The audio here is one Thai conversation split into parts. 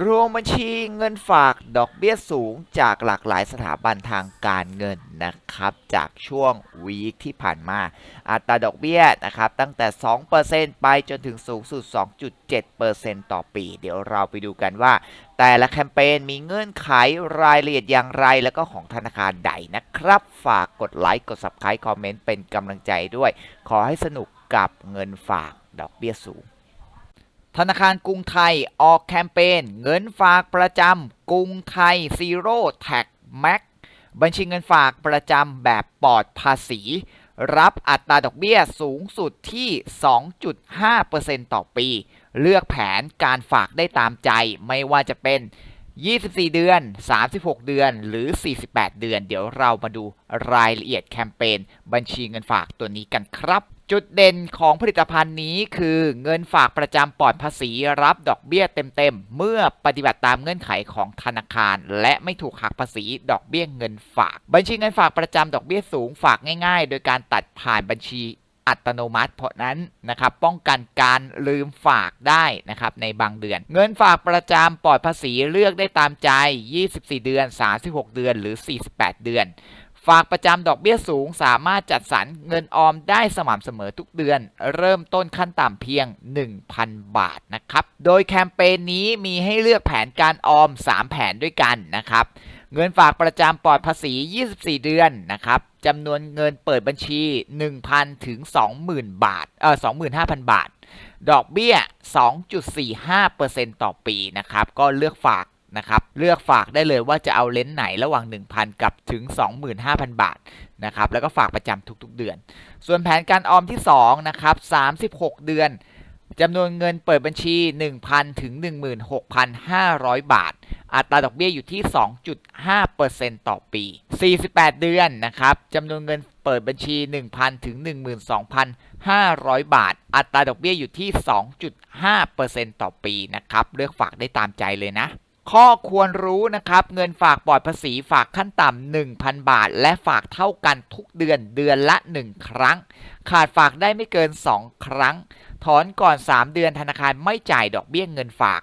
รวมบัญชีเงินฝากดอกเบี้ยสูงจากหลากหลายสถาบันทางการเงินนะครับ จากช่วงวีคที่ผ่านมา อัตราดอกเบี้ยนะครับ ตั้งแต่ 2%ไปจนถึงสูงสุด 2.7%ต่อปี เดี๋ยวเราไปดูกันว่า แต่ละแคมเปญมีเงื่อนไขรายละเอียดอย่างไร แล้วก็ของธนาคารใดนะครับ ฝากกดไลค์กด Subscribe คอมเมนต์เป็นกำลังใจด้วย ขอให้สนุกกับเงินฝากดอกเบี้ยสูง ธนาคารกรุงไทยออกแคมเปญเงินฝากประจำกรุงไทยซีโร่แท็กแม็กบัญชีเงินฝากประจำแบบปลอดภาษี รับอัตราดอกเบี้ยสูงสุดที่ 2.5%ต่อปี เลือกแผนการฝากได้ตามใจไม่ว่าจะเป็น 24 เดือน 36 เดือน หรือ 48 เดือน เดี๋ยวเรามาดูรายละเอียดแคมเปญบัญชีเงินฝากตัวนี้กันครับ จุดเด่นของผลิตภัณฑ์นี้คือเงินฝากประจำปลอดภาษีรับดอกเบี้ยเต็มๆ เมื่อปฏิบัติตามเงื่อนไขของธนาคาร และไม่ถูกหักภาษีดอกเบี้ยเงินฝาก บัญชีเงินฝากประจำดอกเบี้ยสูงฝากง่าย ๆ โดยการตัดผ่านบัญชี อัตโนมัติ เพราะนั้นนะครับป้องกันการลืมฝากได้นะครับในบางเดือน เงินฝากประจำปลอดภาษีเลือกได้ตามใจ 24 เดือน 36 เดือนหรือ 48 เดือนฝากประจำดอกเบี้ยสูงสามารถจัดสรรเงินออมได้สม่ำเสมอทุกเดือน เริ่มต้นขั้นต่ำเพียง 1,000 บาทนะครับ โดยแคมเปญนี้มีให้เลือกแผนการออม 3 แผนด้วยกันนะครับ เงินฝากประจำปลอดภาษี 24 เดือนนะครับจำนวนเงินเปิดบัญชี 1,000 ถึง 20,000 บาท เออ25,000 บาท ดอกเบี้ย 2.45%ต่อปีนะครับ ก็เลือกฝากนะครับ เลือกฝากได้เลยว่าจะเอาเลนส์ไหนระหว่าง 1,000 กับถึง 25,000 บาทนะครับ แล้วก็ฝากประจำทุกๆ เดือน ส่วนแผนการออมที่ 2 นะครับ 36 เดือนจำนวนเงินเปิดบัญชี 1,000 ถึง 16,500 บาท อัตราดอกเบี้ยอยู่ที่ 2.5%ต่อปี 48 เดือนนะครับจำนวนเงินเปิดบัญชี 1,000 ถึง 12,500 บาท อัตราดอกเบี้ยอยู่ที่ 2.5%ต่อปีนะครับ เลือกฝากได้ตามใจเลยนะ ข้อควรรู้นะครับ เงินฝากปลอดภาษีฝากขั้นต่ำ 1,000 บาท และฝากเท่ากันทุกเดือนเดือนละ 1 ครั้ง ขาดฝากได้ไม่เกิน 2 ครั้ง ถอนก่อน 3 เดือนธนาคารไม่จ่ายดอกเบี้ยเงินฝาก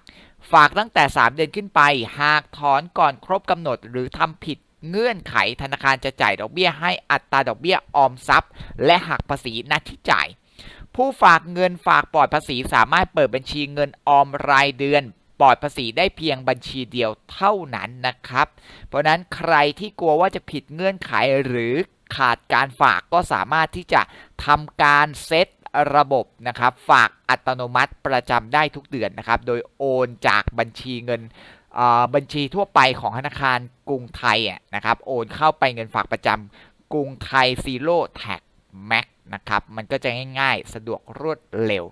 ฝากตั้งแต่ 3 เดือนขึ้นไป หากถอนก่อนครบกำหนดหรือทำผิดเงื่อนไขธนาคารจะจ่ายดอกเบี้ยให้อัตราดอกเบี้ยออมทรัพย์ และหักภาษีณที่จ่าย ผู้ฝากเงินฝากปลอดภาษีสามารถเปิดบัญชีเงินออมรายเดือนปลอดภาษีได้เพียงบัญชีเดียวเท่านั้นนะครับ เพราะฉะนั้นใครที่กลัวว่าจะผิดเงื่อนไขหรือขาดการฝากก็สามารถที่จะทำการเซต ระบบนะครับ ฝากอัตโนมัติประจำได้ทุกเดือนนะครับ โดยโอนจากบัญชีเงินอ่าบัญชีทั่วไปของธนาคารกรุงไทยอะนะครับ โอนเข้าไปเงินฝากประจำกรุงไทยซีโร่แท็กแม็กนะครับ มันก็จะง่ายๆ สะดวกรวดเร็ว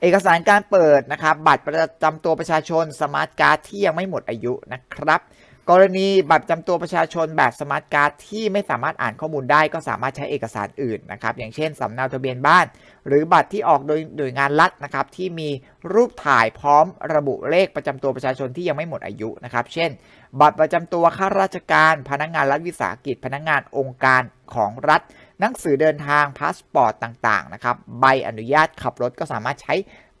เอกสารการเปิดนะครับ บัตรประจำตัวประชาชนสมาร์ทการ์ดที่ยังไม่หมดอายุนะครับ กรณีบัตรประจำตัวประชาชนแบบสมาร์ทการ์ดที่ไม่สามารถอ่านข้อมูลได้ก็สามารถใช้เอกสารอื่นนะครับอย่างเช่นสำเนาทะเบียนบ้าน หรือบัตรที่ออกโดยหน่วยงานรัฐนะครับที่มีรูปถ่ายพร้อมระบุเลขประจำตัวประชาชนที่ยังไม่หมดอายุนะครับเช่น บัตรประจำตัวข้าราชการ พนักงานรัฐวิสาหกิจ พนักงานองค์การของรัฐ หนังสือเดินทางพาสปอร์ตต่างๆนะครับใบอนุญาตขับรถก็สามารถใช้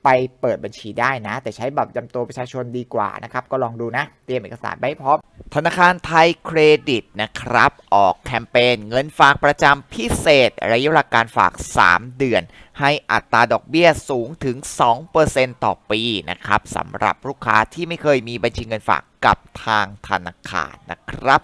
ไปเปิดบัญชีได้นะ แต่ใช้บัตรประจำตัวประชาชนดีกว่านะครับ ก็ลองดูนะ เตรียมเอกสารไว้พร้อม ธนาคารไทยเครดิตนะครับ ออกแคมเปญเงินฝากประจำพิเศษ ระยะเวลาการฝาก 3 เดือน ให้อัตราดอกเบี้ยสูงถึง 2%ต่อปีนะครับสำหรับลูกค้าที่ไม่เคยมีบัญชีเงินฝาก กับทางธนาคารนะครับ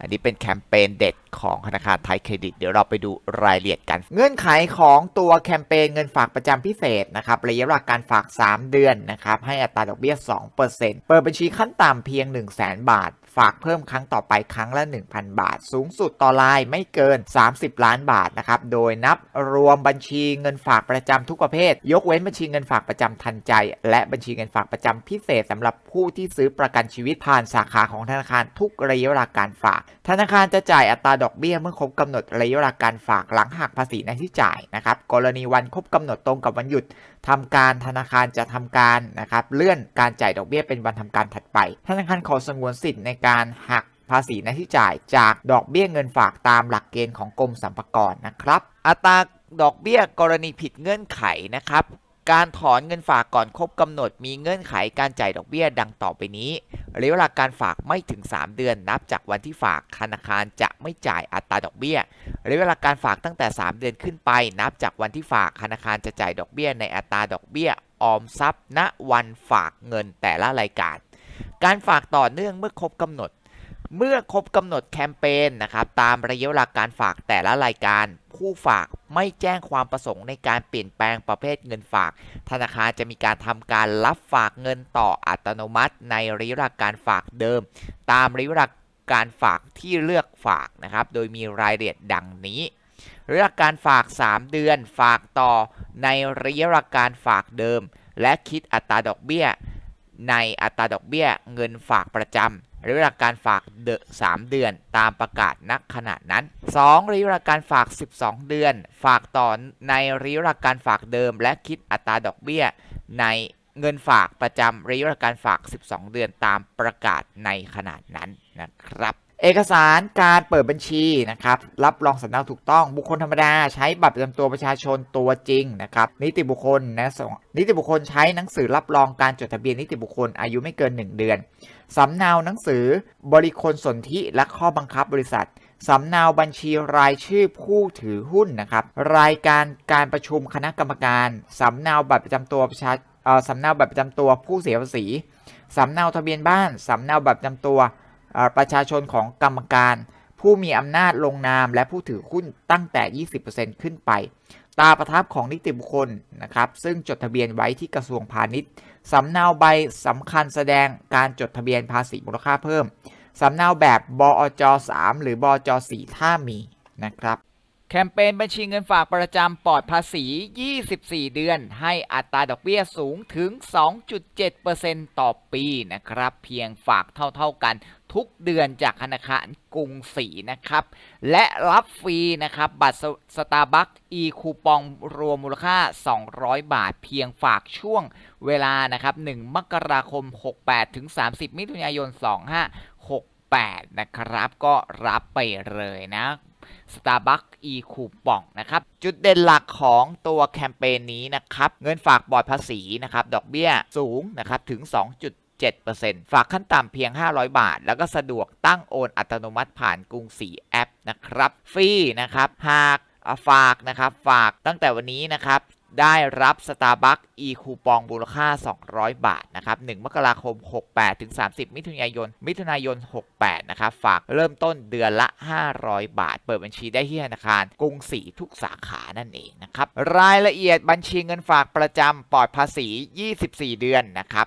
อันนี้เป็นแคมเปญเด็ดของธนาคารไทยเครดิต เดี๋ยวเราไปดูรายละเอียดกัน เงื่อนไขของตัวแคมเปญเงินฝากประจำพิเศษนะครับระยะเวลาการฝาก 3 เดือนนะครับให้อัตราดอกเบี้ย 2%เปิดบัญชีขั้นต่ำเพียง 1 0 0 0 0แบาท ฝากเพิ่มครั้งต่อไปครั้งละ 1,000 บาท สูงสุดต่อรายไม่เกิน 30 ล้านบาทนะครับ โดยนับรวมบัญชีเงินฝากประจำทุกประเภท ยกเว้นบัญชีเงินฝากประจำทันใจ และบัญชีเงินฝากประจำพิเศษสำหรับผู้ที่ซื้อประกันชีวิตผ่านสาขาของธนาคารทุกระยะเวลาการฝาก ธนาคารจะจ่ายอัตราดอกเบี้ยเมื่อครบกำหนดระยะเวลาการฝากหลังหักภาษีในที่จ่ายนะครับ กรณีวันครบกำหนดตรงกับวันหยุด ทำการธนาคารจะทำการนะครับเลื่อนการจ่ายดอกเบี้ยเป็นวันทำการถัดไป ธนาคารขอสงวนสิทธิ์ในการหักภาษีในที่จ่ายจากดอกเบี้ยเงินฝากตามหลักเกณฑ์ของกรมสรรพากรนะครับ อัตราดอกเบี้ยกรณีผิดเงื่อนไขนะครับ การถอนเงินฝากก่อนครบกำหนดมีเงื่อนไขการจ่ายดอกเบี้ยดังต่อไปนี้ ระยะเวลาการฝากไม่ถึง 3 เดือน นับจากวันที่ฝากธนาคารจะไม่จ่ายอัตราดอกเบี้ยระยะเวลาการฝากตั้งแต่ 3 เดือนขึ้นไป นับจากวันที่ฝากธนาคารจะจ่ายดอกเบี้ยในอัตราดอกเบี้ยออมทรัพย์ ณวันฝากเงินแต่ละรายการ การฝากต่อเนื่องเมื่อครบกำหนด เมื่อครบกำหนดแคมเปญนะครับตามระยะเวลาการฝากแต่ละรายการ ผู้ฝากไม่แจ้งความประสงค์ในการเปลี่ยนแปลงประเภทเงินฝาก ธนาคารจะมีการทำการรับฝากเงินต่ออัตโนมัติ ในระยะเวลาการฝากเดิม ตามระยะเวลาการฝากที่เลือกฝากนะครับ โดยมีรายละเอียดดังนี้ระยะเวลาการฝาก 3 เดือนฝากต่อในระยะเวลาการฝากเดิม และคิดอัตราดอกเบี้ย ในอัตราดอกเบี้ยเงินฝากประจำ ระยะเวลาการฝากเดอะ3เดือนตามประกาศณขณะนั้น 2. ระยะเวลาการฝาก 12 เดือน ฝากต่อในระยะเวลาการฝากเดิม และคิดอัตราดอกเบี้ย ในเงินฝากประจำระยะเวลาการฝาก 12 เดือนตามประกาศในขนาดนั้นนะครับ เอกสารการเปิดบัญชีนะครับรับรองสำเนาถูกต้อง บุคคลธรรมดาใช้บัตรประจำตัวประชาชนตัวจริงนะครับนิติบุคคลนะสองนิติบุคคลใช้หนังสือรับรองการจดทะเบียนนิติบุคคลอายุไม่เกิน 1 เดือนสำเนาหนังสือบริคลสนธิและข้อบังคับบริษัทสำเนาบัญชีรายชื่อผู้ถือหุ้นนะครับรายการการประชุมคณะกรรมการสำเนาบัตรประจำตัวประชาสำเนาบัตรประจำตัวผู้เสียภาษีสำเนาทะเบียนบ้านสำเนาบัตรประจำตัว ประชาชนของกรรมการ ผู้มีอำนาจลงนามและผู้ถือหุ้นตั้งแต่ 20%ขึ้นไป ตาประทับของนิติบุคคลนะครับซึ่งจดทะเบียนไว้ที่กระทรวงพาณิชย์สำเนาใบสำคัญแสดงการจดทะเบียนภาษีมูลค่าเพิ่มสำเนาแบบบอจ3หรือบอจ4ถ้ามีนะครับแคมเปญบัญชีเงินฝากประจำปลอดภาษี 24 เดือน ให้อัตราดอกเบี้ยสูงถึง 2.7%ต่อปีนะครับ เพียงฝากเท่าๆกัน ทุกเดือนจากธนาคารกรุงศรีนะครับ และรับฟรีนะครับ บัตรสตาร์บัคอีคูปองรวมมูลค่า 200 บาทเพียงฝากช่วงเวลานะครับ 1 มกราคม 68 ถึง 30 มิถุนายน 2568 นะครับ ก็รับไปเลยนะ Starbucks e คูปองนะครับ จุดเด่นหลักของตัวแคมเปญนี้นะครับ เงินฝากปลอดภาษีนะครับ ดอกเบี้ยสูงนะครับ ถึง 2 7%ฝากขั้นต่ำเพียง 500 บาท แล้วก็สะดวกตั้งโอนอัตโนมัติผ่านกรุงศรีแอปนะครับ ฟรีนะครับ หากฝากนะครับ ฝากตั้งแต่วันนี้นะครับ ได้รับ Starbucks e คูปองมูลค่า 200 บาทนะครับ1มกราคม 68 ถึง 30 มิถุนายน มิถุนายน 68 นะครับ ฝากเริ่มต้นเดือนละ 500 บาท เปิดบัญชีได้ที่ธนาคารกรุงศรีทุกสาขานั่นเองนะครับ รายละเอียดบัญชีเงินฝากประจำปลอดภาษี 24 เดือนนะครับ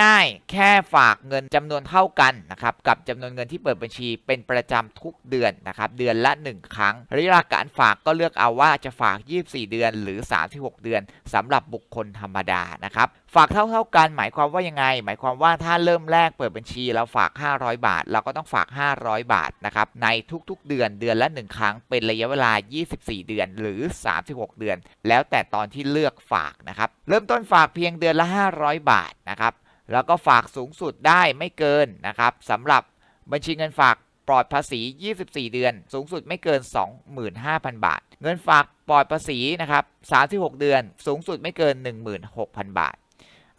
ง่ายๆ แค่ฝากเงินจำนวนเท่ากันนะครับกับจำนวนเงินที่เปิดบัญชีเป็นประจำทุกเดือนนะครับเดือนละ 1 ครั้งระยะเวลาการฝากก็เลือกเอาว่าจะฝาก 24 เดือน หรือ 36 เดือนสำหรับบุคคลธรรมดานะครับฝากเท่าๆกันหมายความว่ายังไง หมายความว่าถ้าเริ่มแรกเปิดบัญชีเราฝาก 500 บาท เราก็ต้องฝาก 500 บาทนะครับในทุกๆ เดือนเดือนละ 1 ครั้ง เป็นระยะเวลา 24 เดือนหรือ 36 เดือน แล้วแต่ตอนที่เลือกฝากนะครับเริ่มต้นฝากเพียงเดือนละ 500 บาทนะครับ แล้วก็ฝากสูงสุดได้ไม่เกินนะครับสำหรับบัญชีเงินฝากปลอดภาษี 24 เดือน สูงสุดไม่เกิน 25,000 บาท เงินฝากปลอดภาษีนะครับ36 เดือน สูงสุดไม่เกิน 16,000 บาท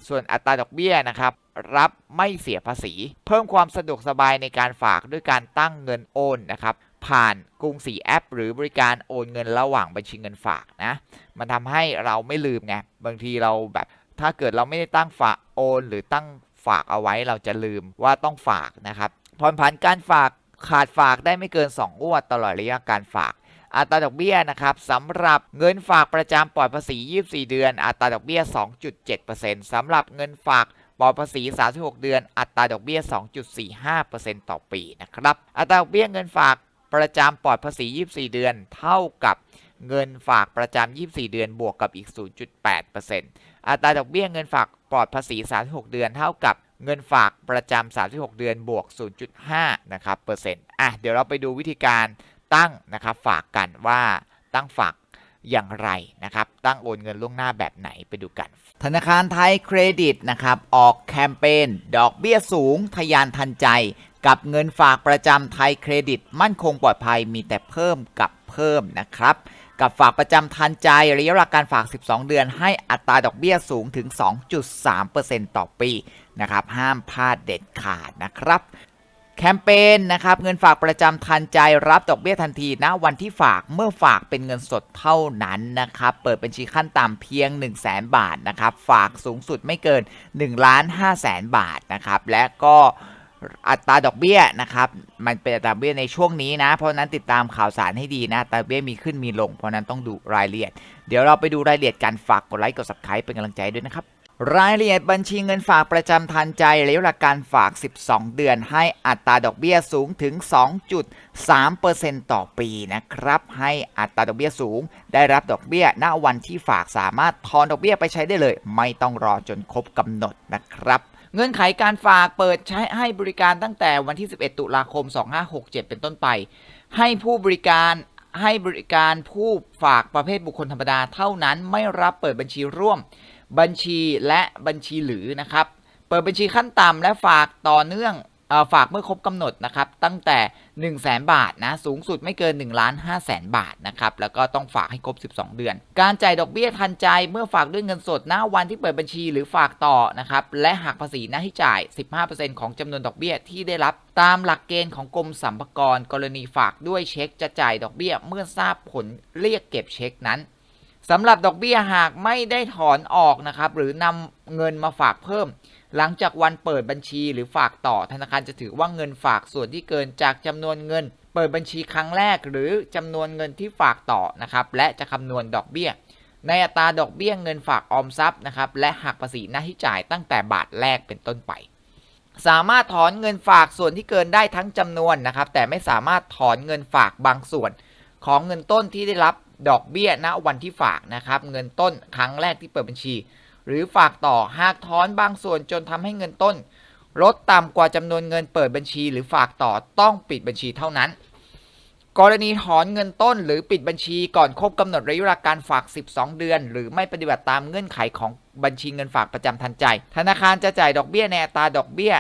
ส่วนอัตราดอกเบี้ยนะครับ รับไม่เสียภาษี เพิ่มความสะดวกสบายในการฝากด้วยการตั้งเงินโอนนะครับผ่านกรุงศรีแอป หรือบริการโอนเงินระหว่างบัญชีเงินฝากนะ มันทำให้เราไม่ลืมไง บางทีเราแบบ ถ้าเกิดเราไม่ได้ตั้งฝากโอน หรือตั้งฝากเอาไว้เราจะลืมว่าต้องฝากนะครับผ่อนผันการฝากขาดฝากได้ไม่เกิน2งวดตลอดระยะการฝากอัตราดอกเบี้ยนะครับสำหรับเงินฝากประจำปลอดภาษี 24 เดือน อัตราดอกเบี้ย 2.7%สำหรับเงินฝากปลอดภาษี 36 เดือน อัตราดอกเบี้ย 2.45%ต่อปีนะครับ อัตราดอกเบี้ยเงินฝากประจำปลอดภาษี 24 เดือน เท่ากับ เงินฝากประจำ 24 เดือนบวกกับอีก 0.8%อัตราดอกเบี้ยเงินฝากปลอดภาษี 36 เดือนเท่ากับเงินฝากประจำ 36 เดือนบวก 0.5 นะครับเปอร์เซ็นต์อะเดี๋ยวเราไปดูวิธีการตั้งนะครับฝากกันว่าตั้งฝากอย่างไรนะครับ ตั้งโอนเงินล่วงหน้าแบบไหนไปดูกัน ธนาคารไทยเครดิตนะครับ ออกแคมเปญดอกเบี้ยสูงทะยานทันใจ กับเงินฝากประจำไทยเครดิต มั่นคงปลอดภัยมีแต่เพิ่มกับเพิ่มนะครับ กับฝากประจำทันใจระยะเวลาการฝาก 12 เดือน ให้อัตราดอกเบี้ยสูงถึง 2.3%ต่อปีนะครับห้ามพลาดเด็ดขาดนะครับแคมเปญนะครับเงินฝากประจำทันใจรับดอกเบี้ยทันทีณวันที่ฝากเมื่อฝากเป็นเงินสดเท่านั้นนะครับเปิดบัญชีขั้นต่ำเพียง 1 0 0 0 0แบาทนะครับฝากสูงสุดไม่เกิน1ล้าน5แสนบาทนะครับและก็ อัตราดอกเบี้ยนะครับ มันเป็นอัตราเบี้ยในช่วงนี้นะ เพราะนั้นติดตามข่าวสารให้ดีนะอัตราดอกเบี้ยมีขึ้นมีลง เพราะฉะนั้นต้องดูรายละเอียด เดี๋ยวเราไปดูรายละเอียดการฝากกดไลค์กด subscribe เป็นกำลังใจด้วยนะครับรายละเอียดบัญชีเงินฝากประจำทันใจระยะเวลาการฝาก 12 เดือน ให้อัตราดอกเบี้ยสูงถึง 2.3%ต่อปีนะครับ ให้อัตราดอกเบี้ยสูง ได้รับดอกเบี้ยณวันที่ฝากสามารถทอนดอกเบี้ยไปใช้ได้เลย ไม่ต้องรอจนครบกำหนดนะครับ เงื่อนไขการฝากเปิดใช้ให้บริการตั้งแต่วันที่ 11 ตุลาคม 2567 เป็นต้นไป ให้ผู้บริการให้บริการผู้ฝากประเภทบุคคลธรรมดาเท่านั้นไม่รับเปิดบัญชีร่วม บัญชีและบัญชีหรือนะครับ เปิดบัญชีขั้นต่ำและฝากต่อเนื่อง ฝากเมื่อครบกำหนดนะครับตั้งแต่ 1 0 0 0 0แบาทนะสูงสุดไม่เกิน1ล้าน5แสนบาทนะครับแล้วก็ต้องฝากให้ครบ 12 เดือน การจ่ายดอกเบี้ยทันใจเมื่อฝากด้วยเงินสดณวันที่เปิดบัญชีหรือฝากต่อนะครับและหักภาษีหน้าที่จ่าย 15%ของจำนวนดอกเบี้ยที่ได้รับ ตามหลักเกณฑ์ของกรมสรรพากรกรณีฝากด้วยเช็คจะจ่ายดอกเบี้ยเมื่อทราบผลเรียกเก็บเช็คนั้นสำหรับดอกเบี้ยหากไม่ได้ถอนออกนะครับหรือนำเงินมาฝากเพิ่ม หลังจากวันเปิดบัญชีหรือฝากต่อธนาคารจะถือว่าเงินฝากส่วนที่เกินจากจำนวนเงิน เปิดบัญชีครั้งแรกหรือจำนวนเงินที่ฝากต่อนะครับและจะคำนวณดอกเบี้ย ในอัตราดอกเบี้ยเงินฝากออมทรัพย์นะครับและหักภาษีหน้าที่จ่ายตั้งแต่บาทแรกเป็นต้นไป สามารถถอนเงินฝากส่วนที่เกินได้ทั้งจำนวนนะครับแต่ไม่สามารถถอนเงินฝากบางส่วน ของเงินต้นที่ได้รับดอกเบี้ยณวันที่ฝากนะครับเงินต้นครั้งแรกที่เปิดบัญชี หรือฝากต่อหากถอนบางส่วนจนทำให้เงินต้น ลดต่ำกว่าจำนวนเงินเปิดบัญชี หรือฝากต่อต้องปิดบัญชีเท่านั้น กรณีถอนเงินต้นหรือปิดบัญชีก่อนครบกำหนดระยะเวลาการฝาก 12 เดือน หรือไม่ปฏิบัติตามเงื่อนไขของบัญชีเงินฝากประจำทันใจ ธนาคารจะจ่ายดอกเบี้ยในอัตราดอกเบี้ย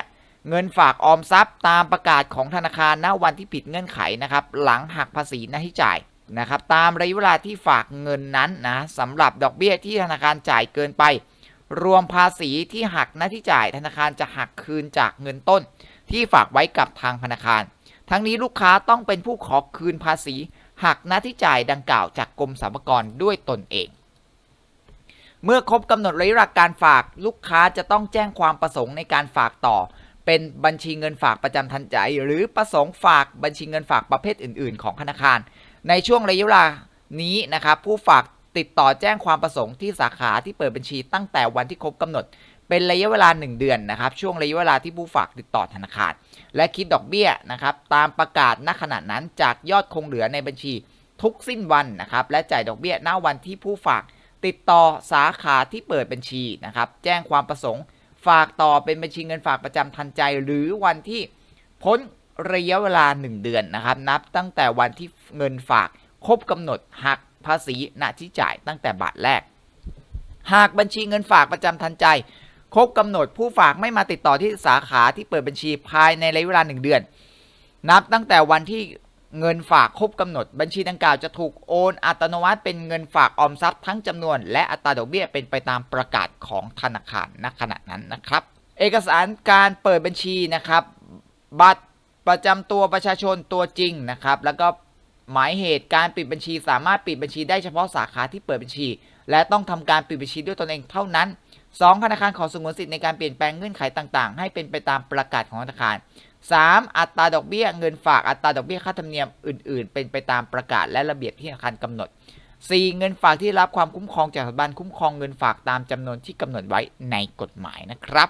เงินฝากออมทรัพย์ตามประกาศของธนาคารณวันที่ผิดเงื่อนไขนะครับหลังหักภาษีหน้าที่จ่ายนะครับตามระยะเวลาที่ฝากเงินนั้นนะสำหรับดอกเบี้ยที่ธนาคารจ่ายเกินไป รวมภาษีที่หักหน้าที่จ่ายธนาคารจะหักคืนจากเงินต้น ที่ฝากไว้กับทางธนาคาร ทั้งนี้ลูกค้าต้องเป็นผู้ขอคืนภาษีหักหน้าที่จ่ายดังกล่าวจากกรมสรรพากรด้วยตนเอง เมื่อครบกำหนดระยะเวลาการฝากลูกค้าจะต้องแจ้งความประสงค์ในการฝากต่อ เป็นบัญชีเงินฝากประจำทันใจ หรือประสงค์ฝากบัญชีเงินฝากประเภทอื่น ๆ ของธนาคาร ในช่วงระยะเวลานี้นะครับผู้ฝาก ติดต่อแจ้งความประสงค์ที่สาขาที่เปิดบัญชีตั้งแต่วันที่ครบกำหนด เป็นระยะเวลา 1 เดือนนะครับ ช่วงระยะเวลาที่ผู้ฝากติดต่อธนาคาร และคิดดอกเบี้ยนะครับ ตามประกาศณขณะนั้นจากยอดคงเหลือในบัญชีทุกสิ้นวันนะครับ และจ่ายดอกเบี้ยณวันที่ผู้ฝากติดต่อสาขาที่เปิดบัญชีนะครับ แจ้งความประสงค์ ฝากต่อเป็นบัญชีเงินฝากประจำทันใจ หรือวันที่พ้นระยะเวลา 1 เดือนนะครับ นับตั้งแต่วันที่เงินฝากครบกำหนดหัก ภาษีณที่จ่ายตั้งแต่บาทแรก หากบัญชีเงินฝากประจำทันใจครบกำหนดผู้ฝากไม่มาติดต่อที่สาขาที่เปิดบัญชีภายในระยะเวลา 1 เดือน นับตั้งแต่วันที่เงินฝากครบกำหนด บัญชีดังกล่าวจะถูกโอนอัตโนมัติเป็นเงินฝากออมทรัพย์ทั้งจำนวน และอัตราดอกเบี้ยเป็นไปตามประกาศของธนาคารณขณะนั้นนะครับ เอกสารการเปิดบัญชีนะครับ บัตรประจำตัวประชาชนตัวจริงนะครับ แล้วก็ หมายเหตุการปิดบัญชีสามารถปิดบัญชีได้เฉพาะสาขาที่เปิดบัญชี และต้องทำการปิดบัญชีด้วยตนเองเท่านั้น 2. ธนาคารขอสงวนสิทธิ์ในการเปลี่ยนแปลงเงื่อนไขต่าง ๆ ให้เป็นไปตามประกาศของธนาคาร 3. อัตราดอกเบี้ยเงินฝากอัตราดอกเบี้ยค่าธรรมเนียมอื่น ๆ เป็นไปตามประกาศและระเบียบที่ธนาคารกำหนด 4. เงินฝากที่รับความคุ้มครองจากสถาบันคุ้มครองเงินฝากตามจำนวนที่กำหนดไว้ในกฎหมายนะครับ